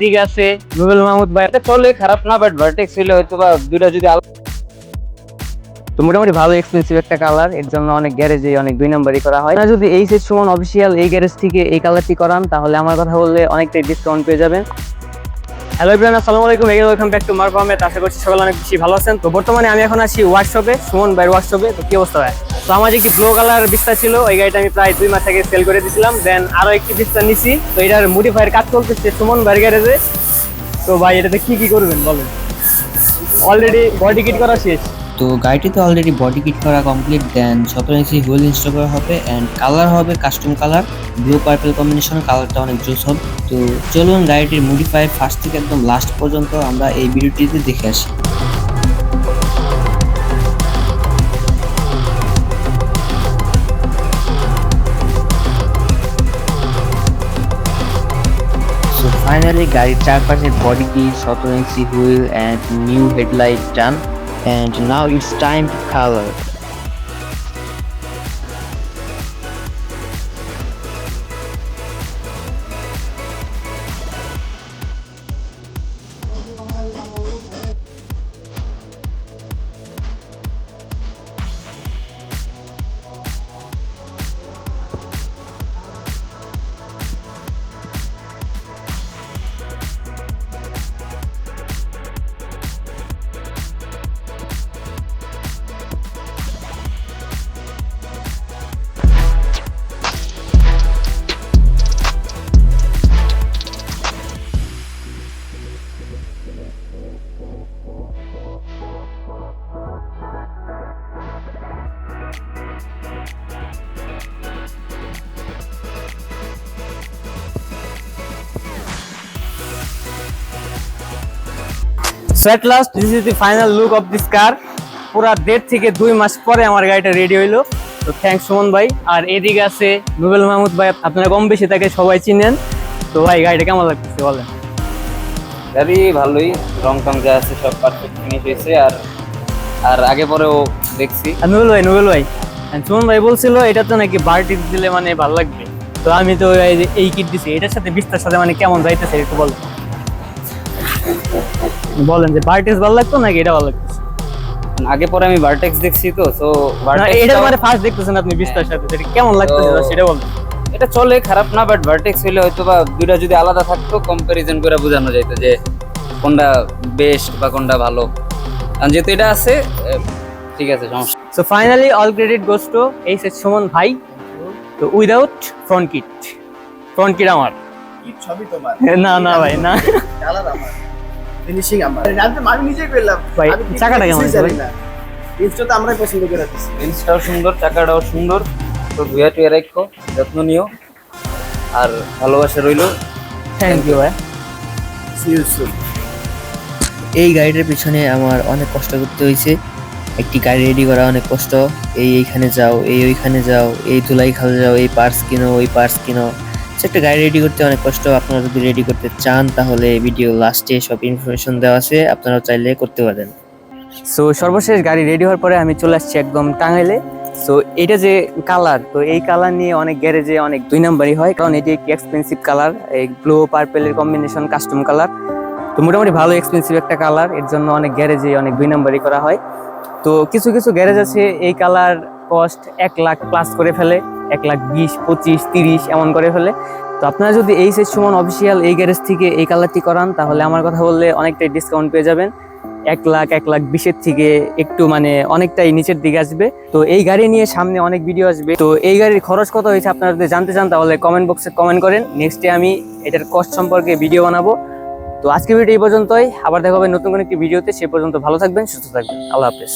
ঠিক আছে। রুবেল মাহমুদ ভাই, এটা চলে খারাপ না বাট ভার্টেক্স হইলে হয়তো বা দুইটা যদি তো মোটামুটি ভালো এক্সপেন্সিভ একটা কালারের জন্য অনেক গ্যারেজে অনেক দুই নম্বরই করা হয়। যদি এই সেট সুমন অফিসিয়াল এই গ্যারেজ থেকে এই কালারটি করান, তাহলে আমার কথা বললে অনেকটাই ডিসকাউন্ট পেয়ে যাবেন। হ্যালো ইব্রাহিম আসসালামু আলাইকুম। Again welcome back to Mark Ahmed আশা করছি সকালে অনেক বেশি ভালো আছেন। তো বর্তমানে আমি এখন আছি ওয়ার্কশপে সুমন ভাইয়ের ওয়ার্কশপে তো কি অবস্থা হয় তো আমার যে একটি ব্লু কালার বিস্তার ছিল, ওই গাড়িটা আমি প্রায় দুই মাস আগে সেল করে দিয়েছিলাম। দেন আরও একটি বিস্তার নিছি। তো এটার মডিফায়ার কাজ চলতেছে সুমন ভাইয়ের গ্যারেজে তো ভাই, এটাতে কি কি করবেন বলেন? অলরেডি বডি কিট করা শেষ। তো গাড়িটিতে অলরেডি বডি কিট করা কমপ্লিট দেন সতেরো ইঞ্চি হুইল ইনস্টল করা হবে অ্যান্ড কালার হবে custom color blue purple combination কালারটা অনেক জোস হবে। তো চলুন গাড়িটির মডিফাই ফার্স্ট থেকে একদম লাস্ট পর্যন্ত আমরা এই ভিডিওটিতে দেখে আসি। ফাইনালি গাড়ির চারপাশের বডি কি সতেরো ইঞ্চি wheel and new headlight done and now it's time to color so at last this is the final look of this car পুরা দেড় থেকে দুই মাস পরে আমার গাড়িটা রেডি হইল। তো থ্যাংকস সুমন ভাই। আর এদিকে আছে রুবেল মাহমুদ ভাই। আপনারা কম বেশি তাকে সবাই চিনেন। তো ভাই গাড়িটা কেমন লাগতেছে বলেন? গাড়ি ভালোই। রং টং যা আছে সব পারফেক্ট ফিনিশ হয়েছে। আর আর আগে পরেও দেখছি। আর নুবেল ভাই নুবেল ভাই। সুমন ভাই বলছিল এটা তো নাকি বারটি দিলে মানে ভালো লাগবে। তো আমি তো এই যে এই কিট দিছি। এটার সাথে বিস্তার সাথে মানে কেমন যাইতেছে একটু বলেন। বলেন যে বার্টিস ভালো লাগতো নাকি এটা ভালো লাগতো আগে পরে আমি ভার্টেক্স দেখছি তো তো না, এটা মানে ফার্স্ট দেখতেছেন আপনি বিস্তার সাথে সেটা কেমন লাগতো সেটা বলেন। এটা চলে খারাপ না বাট ভার্টেক্স হইলে হয়তো বা দুইটা যদি আলাদা থাকতো কম্পারিজন করে বোঝানো যেত যে কোনটা বেস্ট বা কোনটা ভালো। কারণ যেহেতু এটা আছে ঠিক আছে সমস্যা so finally all credit goes to এই সেট সুমন ভাই তো without front kit front kit আমার। কিট সবই তোমার। না না ভাই না। আমার। ফিনিশিং আমার। আমি তো আমি নিজেই করলাম। ভাই, চাকাটা কেমন তো আমরাই পছন্দ করে জিন্সটাও সুন্দর চাকাটাও সুন্দর। তো ধুয়া টুয়ে রাখো যত্ন নিও। আর ভালোবাসা রইল। থ্যাংক ইউ ভাই। সি ইউ সুন এই গাড়িটার পিছনে আমার অনেক কষ্ট করতে হয়েছে। একটি গাড়ি রেডি করা অনেক কষ্ট। এই এইখানে যাও এই ওইখানে যাও এই ধুলাই খালে যাও এই পার্স কিনো ওই পার্স কিনো। সে একটা গাড়ি রেডি করতে অনেক কষ্ট। আপনারা যদি রেডি করতে চান, তাহলে ভিডিও লাস্টে সব ইনফরমেশন দেওয়া আছে। আপনারা চাইলে করতে পারেন। সো সর্বশেষ গাড়ি রেডি হওয়ার পরে আমি চলে আসছি একদম টাঙ্গাইলে। সো এটা যে কালার তো এই কালার নিয়ে অনেক গ্যারেজে অনেক দুই নাম্বারই হয়, কারণ এটি একটি এক্সপেন্সিভ কালার এই ব্লু পার্পেলের কম্বিনেশন কাস্টম কালার তো মোটামুটি ভালো এক্সপেন্সিভ একটা কালারের জন্য অনেক গ্যারেজে অনেক দুই নাম্বারই করা হয়। তো কিছু কিছু গ্যারেজ আছে, এই কালার কস্ট এক লাখ প্লাস করে ফেলে। এক লাখ বিশ, পঁচিশ, তিরিশ, এমন করে ফেলে তো আপনারা যদি এই সেট সুমন অফিসিয়াল এই গ্যারেজ থেকে এই কালারটি করান, তাহলে আমার কথা বললে অনেকটাই ডিসকাউন্ট পেয়ে যাবেন। এক লাখ এক লাখ বিশের থেকে একটু মানে অনেকটাই নিচের দিকে আসবে। তো এই গাড়ি নিয়ে সামনে অনেক ভিডিও আসবে। তো এই গাড়ির খরচ কত হয়েছে আপনারা যদি জানতে চান, তাহলে কমেন্ট বক্সে কমেন্ট করেন। নেক্সটে আমি এটার কস্ট সম্পর্কে ভিডিও বানাবো। তো আজকে ভিডিও এই পর্যন্তই। আবার দেখা হবে নতুন কোনো একটি ভিডিওতে সে পর্যন্ত ভালো থাকবেন, সুস্থ থাকবেন। আল্লাহ হাফেজ।